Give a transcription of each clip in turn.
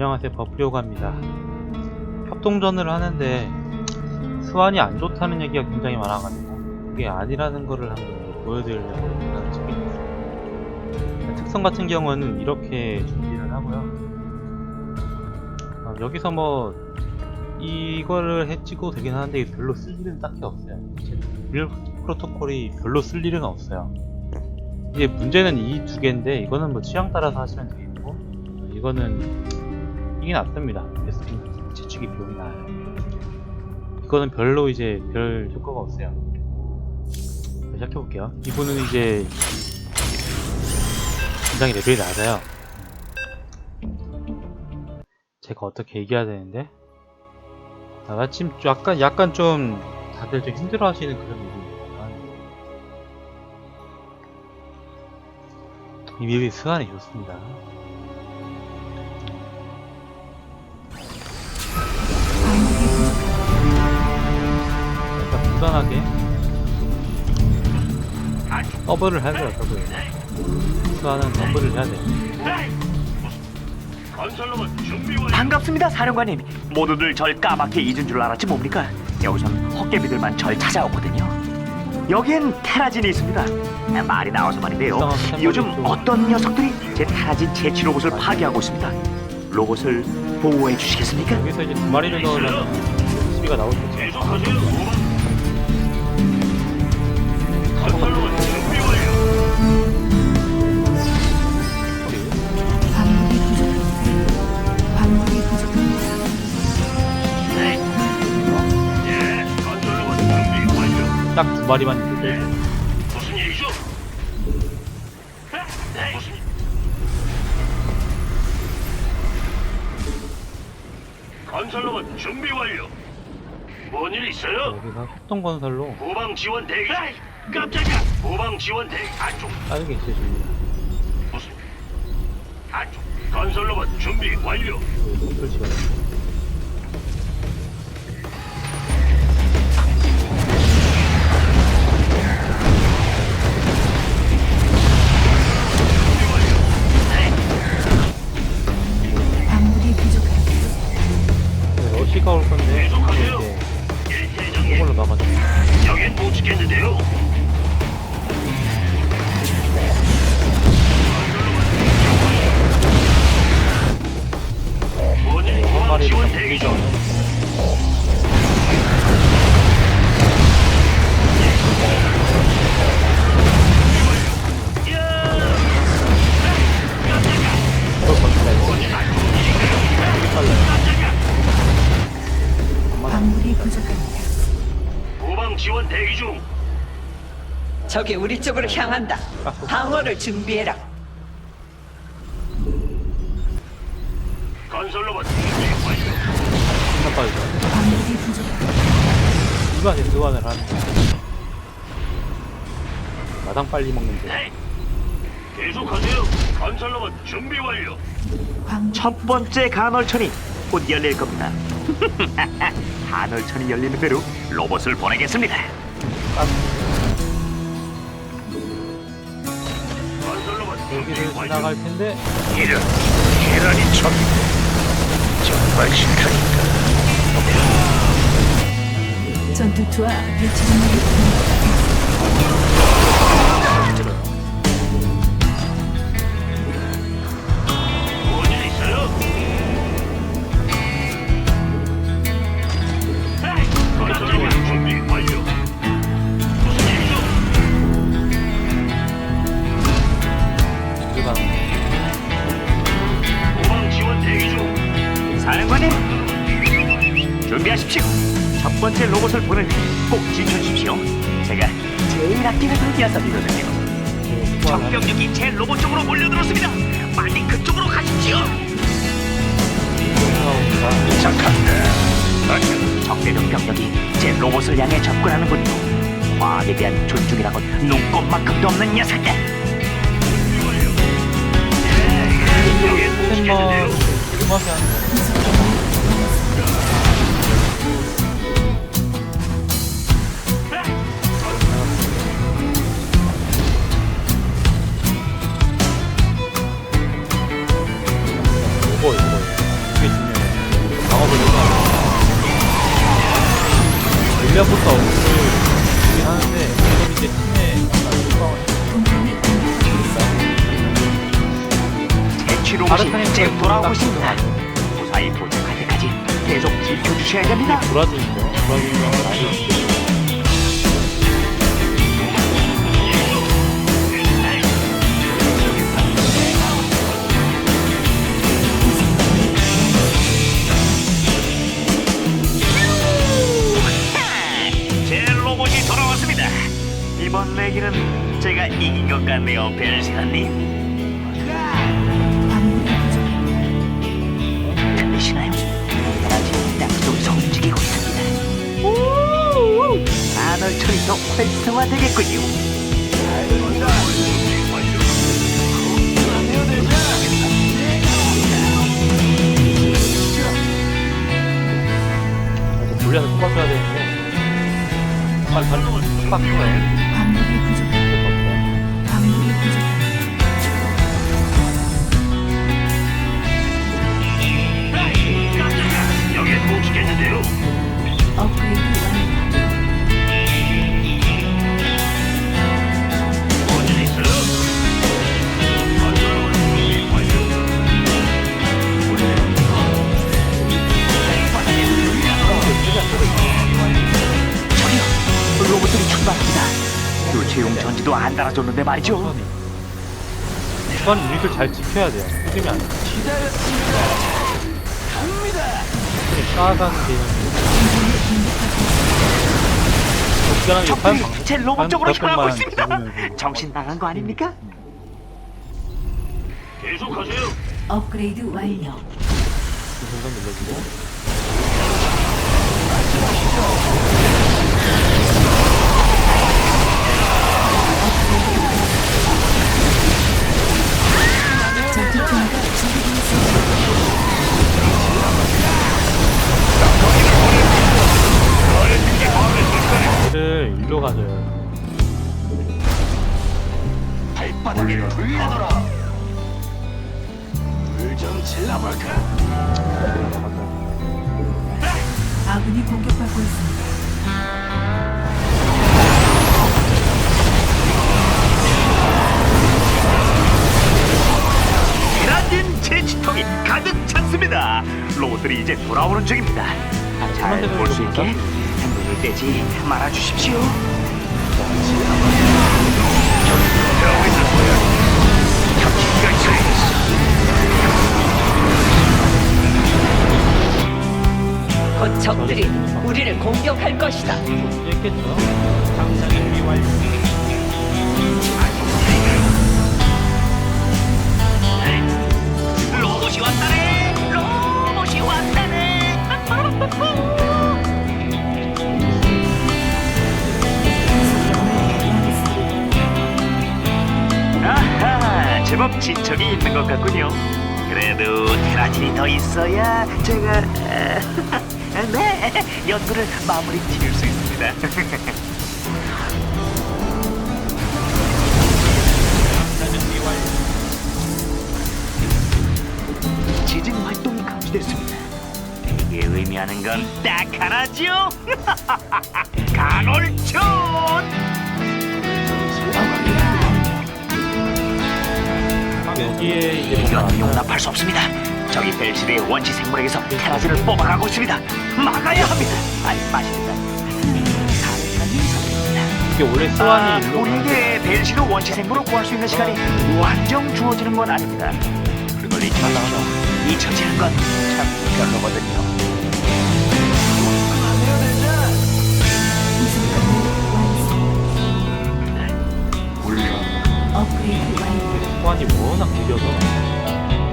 안녕하세요. 버프리오가입니다. 협동전을 하는데 스완이 안 좋다는 얘기가 굉장히 많아가지고 그게 아니라는 거를 한번 보여드리려고 하는 책입니다. 특성 같은 경우는 이렇게 준비를 하고요. 어, 여기서 뭐 이거를 해 찍어도 되긴 하는데 별로 쓸 일은 딱히 없어요. 밀 프로토콜이 별로 쓸 일은 없어요. 이제 문제는 이 두 개인데 이거는 뭐 취향 따라서 하시면 되겠고 어, 이거는 이게 낫습니다. 베스팅 채취기 비용이 나아요. 이거는 별로 이제 별 효과가 없어요. 자, 시작해볼게요. 이분은 이제 굉장히 레벨이 낮아요. 제가 어떻게 얘기해야 되는데 아, 마침 약간 약간 좀 다들 좀 힘들어 하시는 그런 일이니까 이 맵이 스간이 좋습니다. 무난하게 더블을 해야 돼요, 더블. 스간은 더블을 해야 완료. 반갑습니다, 사령관님. 모두들 절 까맣게 잊은 줄 알았지 뭡니까? 여기선 헛개비들만 절 찾아오거든요. 여기엔 테라진이 있습니다. 아, 말이 나와서 말인데요. 요즘 어떤 녀석들이 제 테라진 채취 로봇을 파괴하고 있습니다. 로봇을 보호해 주시겠습니까? 여기서 이제 두 마리를 넣으면 수비가 나올 수있 딱 두 마리만 있는데 무슨 일이죠? 네, 무슨 일? 건설로만 준비 완료. 뭔 일 있어요? 여기가 협동건설로 후방 지원 대기. 깜짝이야. 후방 지원 대기. 안쪽. 다른 게 있어요, 지금. 무슨? 안쪽. 건설로만 준비 완료. 설치가. 적이 우리 쪽으로 향한다. 방어를 준비해라. 건설로봇 준비 완료. 이반에 교환을 하는 거. 마당 빨리 먹는데. 네. 계속하세요. 건설로봇 준비 완료. 첫 번째 간헐천이 곧 열릴 겁니다. 간헐천이 열리는 대로 로봇을 보내겠습니다. 건 여기를. 지나갈 텐데 이런 계란이 참 정말 싫다니까. 전투투와 배치장 번째 로봇을 보낼 테니 꼭 지켜주십시오. 제가 제일 아끼는 녀석이거든요. 거. 적병력이 제 로봇 쪽으로 몰려들었습니다. 빨리 그쪽으로 가십시오. 착한데. 적대적 병력이 제 로봇을 향해 접근하는군요. 과학에 대한 존중이라곤 눈꼽만큼도 없는 녀석들. 음악이 돌아주는 거 많이 제 로봇이 돌아왔습니다. 이번 내기는 제가 이긴 것 같네요, 벨시라님. 더 활성화되겠군요. 돌려서 뽑아줘야 되는데 빨리 빨리 빡빡해요 달아줬는데 말이죠. 우선 유닛을 잘 지켜야 돼요 속이면 안 돼 쌓아가는 개념이 적절한 적들이 제 로봇 쪽으로 향하고 있습니다. 정신 나간 거 아닙니까? 계속하세요. 업그레이드 완료. 동선 일로 가져요 발바닥에 불려둬라. 불좀 질러볼까? 아군이 공격받고 있습니다. 제치통이 가득 찼습니다. 로봇들이 이제 돌아오는 중입니다. 잘 볼 수 있게 눈을 떼지 말아 주십시오. 곧 적들이 우리를 공격할 것이다. 로봇이 왔다네. 제법 진척이 있는 것 같군요. 그래도 테라진이 더 있어야 제가 네 연구를 마무리 지을 수 있습니다. 지진 활동이 감지됐습니다. 이게 의미하는 건 딱 하나죠. 간헐촌. 여기에 이제 뭔가 이건 용납할 수 없습니다. 저기 벨시르의 원시 생물에게서 테라진을 뽑아가고 있습니다. 막아야 합니다. 아니 마십니다. 이게 원래 아, 스완이 일로 우리에게 벨시르 원시 생물을 구할 수 있는 시간이 무한정 주어지는 건 아닙니다. 그걸 잊지 마십시오. 잊혀지는 건 참 별로거든요. 업그레이드 완료. 스완이 워낙 느려서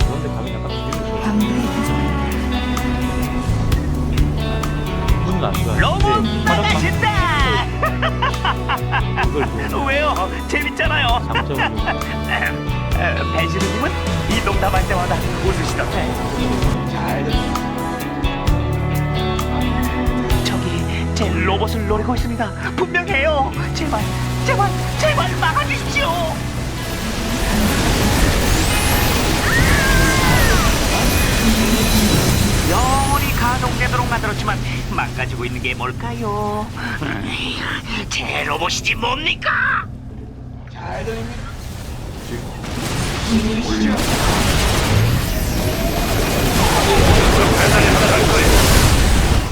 그런데 감이 약간 비리고 광물이 부족합니다. 기분은 안 좋아요 로봇 근데 화력만 나가신다! 그걸 보면 왜요? 재밌잖아요. 장점으로 배시르님은 이 농담할 때마다 웃으시던데. 저기 제 로봇을 노리고 있습니다. 분명해요. 제발, 제발, 제발 막아주십시오. 영원히 가동되도록 만들었지만 망가지고 있는 게 뭘까요? 음, 제 로봇이지 뭡니까?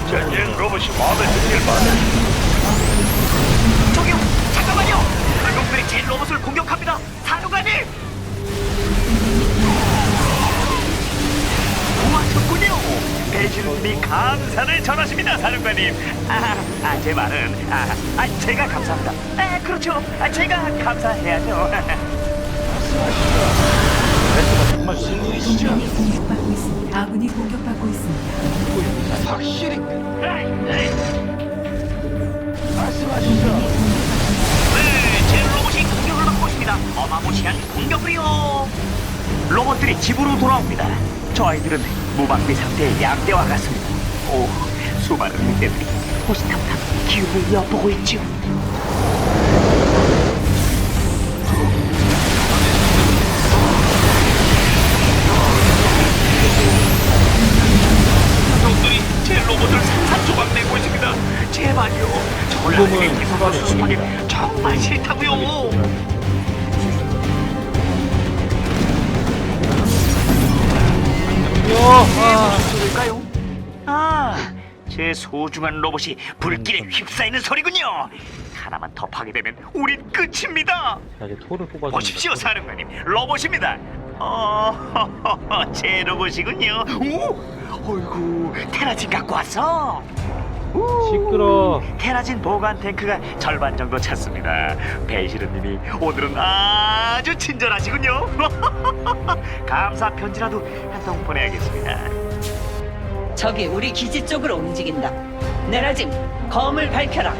전쟁 로봇이 마음에 들길 바래. 저기요, 잠깐만요. 놈들이 제 로봇을 공격합니다. 사령관님. 고맙셨군요. 배신님이 감사를 전하십니다, 사령관님. 아, 아, 제 말은 아, 아, 제가 감사합니다. 아, 그렇죠. 아, 제가 감사해야죠. 정말 동맹이 공격받고 있습니다. 아군이 공격받고 있습니다. 네, 제 로봇이 공격을 받고 있습니다. 어마무시한 공격을요. 로봇들이 집으로 돌아옵니다. 저 아이들은 무방비 상태의 양대와 같습니다. 오, 수많은 늑대들이 호시탐탐 기운을 엿보고 있지요. 놈들이 제 로봇을 산산조각 내고 있습니다. 제발요. 저를 지금은 나에게 계속 수박이 수습하기 정말 싫다고요. 아, 소리일까요? 아, 제 소중한 로봇이 불길에 휩싸이는 소리군요. 하나만 더 파괴되면 우린 끝입니다. 자 이제 토를 뽑아주는 보십시오. 사령관님. 로봇입니다. 어, 제 로봇이군요. 오, 어이구, 테라진 갖고 왔어. 우, 시끄러. 테라진 보관 탱크가 절반 정도 찼습니다. 벨시르님이 오늘은 아주 친절하시군요. 감사 편지라도 한 통 보내야겠습니다. 적이 우리 기지 쪽으로 움직인다. 내라짐, 검을 밝혀라.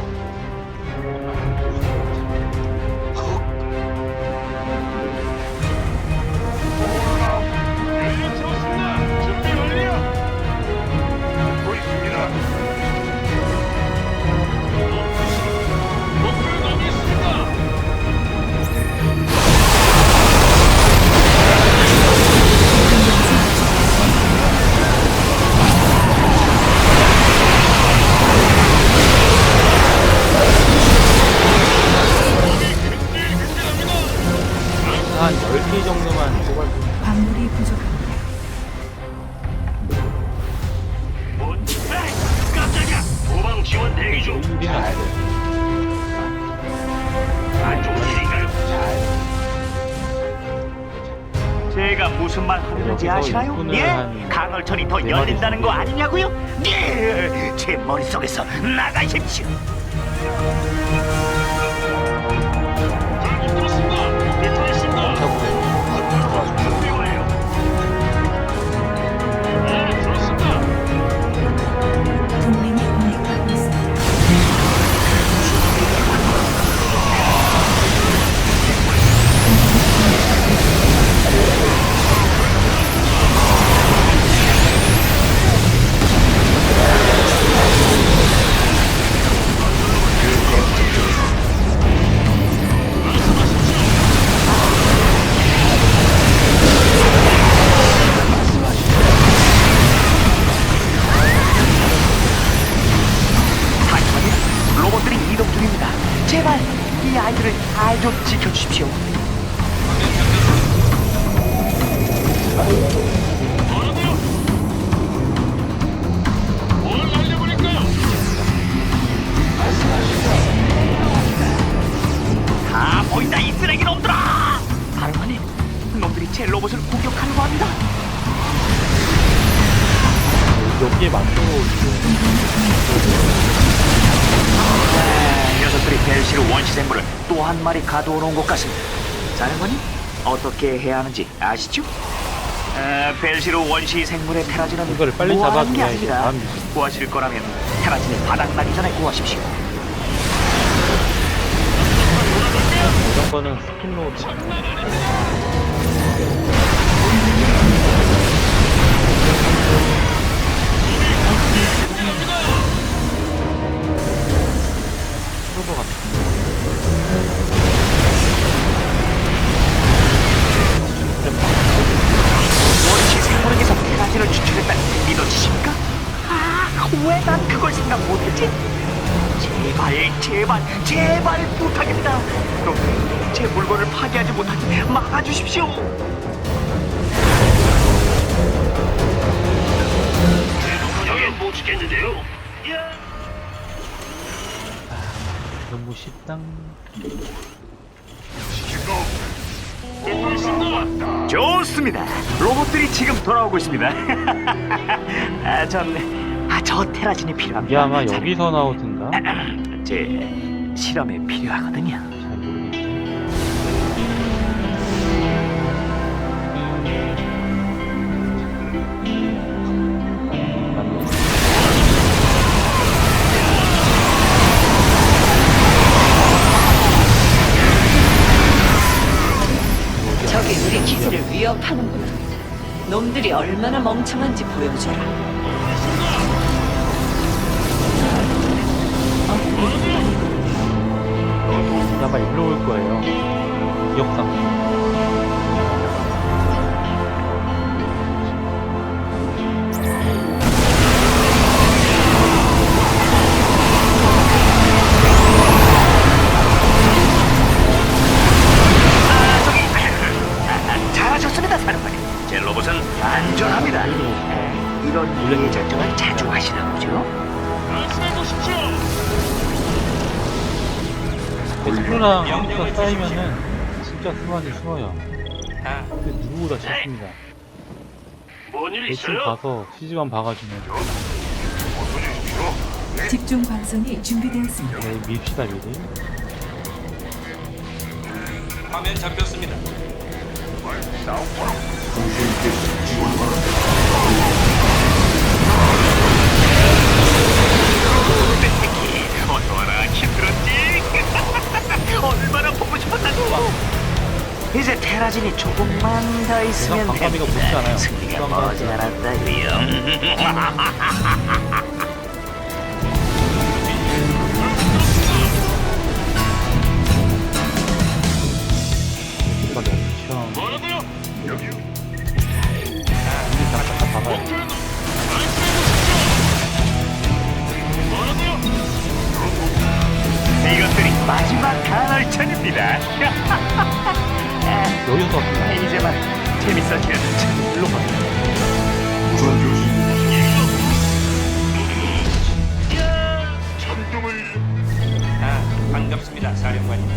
부족합니다. 뭔? 에이, 깜짝이야. 도방 지원 대기 중. 일이면 안 돼. 안 좋은 일인가요? 제가 무슨 말 하는지 여기서 아시나요? 예? 한 강월천이 더네 열린다는 거 아니냐고요? 예! 제 머릿속에서 나가십시오. 보인다 이 쓰레기 놈들아! 사령관님, 놈들이 제 로봇을 공격하려고 합니다. 여기에 맞도록 네, 녀석들이 벨시르 원시 생물을 또 한 마리 가둬놓은 것 같습니다. 사령관님, 어떻게 해야 하는지 아시죠? 에, 벨시르 원시 생물의 테라진은 이거를 빨리 무한한 게 잡아줘야 아닙니다. 이제 다음 미션. 구하실 거라면 테라진이 바닥나기 전에 구하십시오. 이런 거는 스킬로 프로버 같은 생물에게서 테라진을 추출했다는 믿어지십니까? 아, 왜 난 그걸 생각 제발 제발 부탁입니다. 놈들이 제 물건을 파괴하지 못하게 막아주십시오. 여긴 못 지켰는데요. 야, 너무 쉽당. 좋습니다. 로봇들이 지금 돌아오고 있습니다. 아, 전, 아, 저 테라진이 필요합니다. 이게 아마 여기서 나오든가? 제 실험에 필요하거든요. 위협하는구나. 놈들이 얼마나 멍청한지 보여줘라. 아마 일로 올 거예요. 기억 스프랑 컴퓨터 쌓이면은 진짜 수많이 숨어요. 근데 누구보다 쉽습니다. 뭔일 대충 있어요? 가서 CG만 봐가지고 집중 방송이 준비되었습니다. 네, 밉시다 미리. 화면 잡혔습니다. 얼마나 테라진이 조금만 더 있으면 됩니다. 않아요. 승리가. 머지 않았다고요. 이것들이 마지막 간헐천입니다. 여기서 왔구나. 이제만 재밌어지는 참일로 아, 반갑습니다, 사령관님.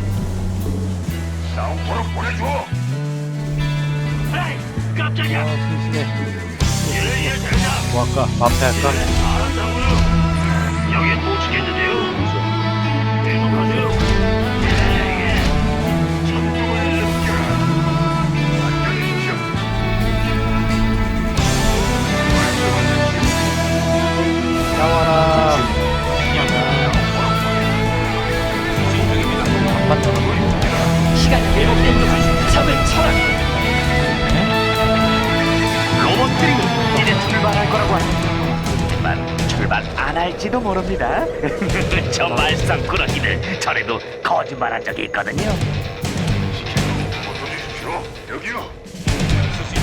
에이, 깜짝이야. 아, 심심해. 예 예 대장. 뭐 할까? 마페 할까? 알았다고요. 여긴 못 지켰는데요. 계속하세요. 나와라. 맞다. 시간 회복된 동안 적을 쳐라. 로봇들이 이제 출발할 거라고 하지만 출발 안 할지도 모릅니다. 저 말썽꾸러기들 전에도 거짓말한 적이 있거든요.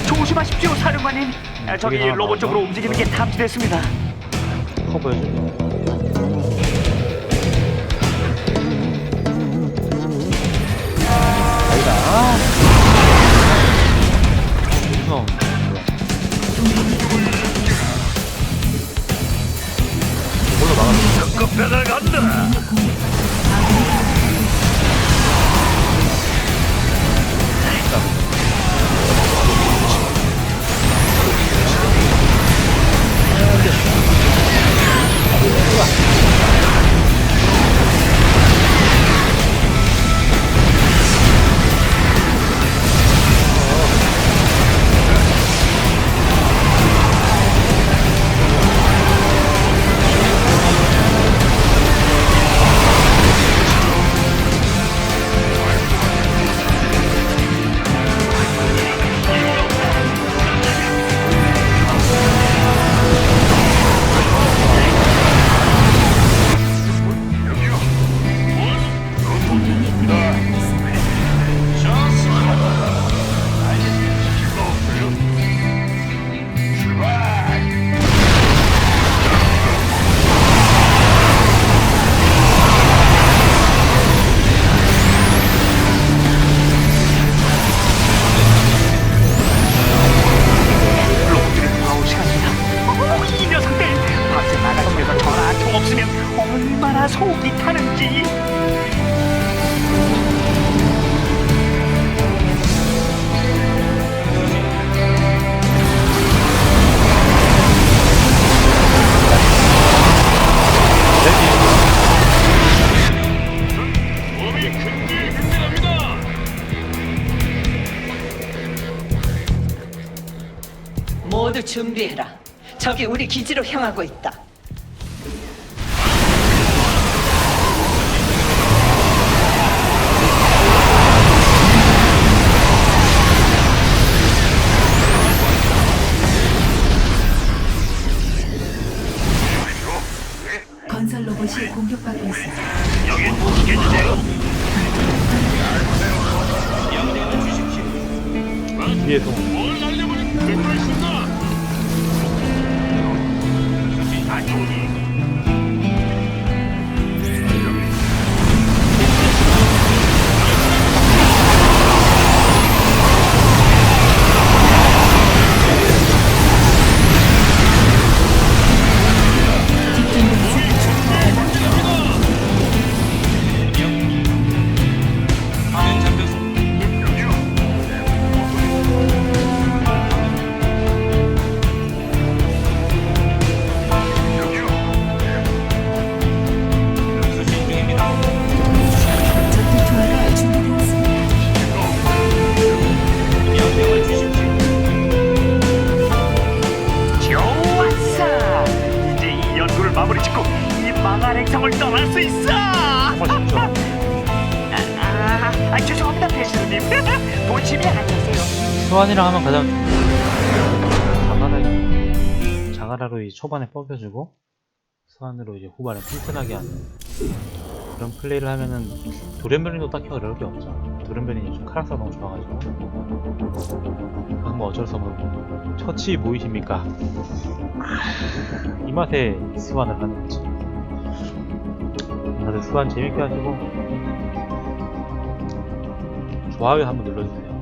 조심하십시오, 사령관님. 아, 저기 로봇 쪽으로? 움직이는 게 탐지됐습니다. 커버해줄게. 아니다. 무서워. 이걸로 막았어. 급변을 간다. 준비해라. 적이 우리 기지로 향하고 있다. 떠날 수 있어. 쉽죠. 아, 아, 아, 죄송합니다, 배수님. 보침이 아니세요. 수완이랑 하면 가장 자가라 자가라로 이 초반에 뻐겨주고 수완으로 이제 후반에 튼튼하게 하는 그런 플레이를 하면은 도련변이도 딱히 어려울 게 없죠. 도련변이 요즘 카락터가 너무 좋아가지고 그건 뭐 어쩔 수 없는 처치 보이십니까? 이 맛에 수완을 하는 거지. 다들 수완 재밌게 하시고 좋아요 한번 눌러주세요.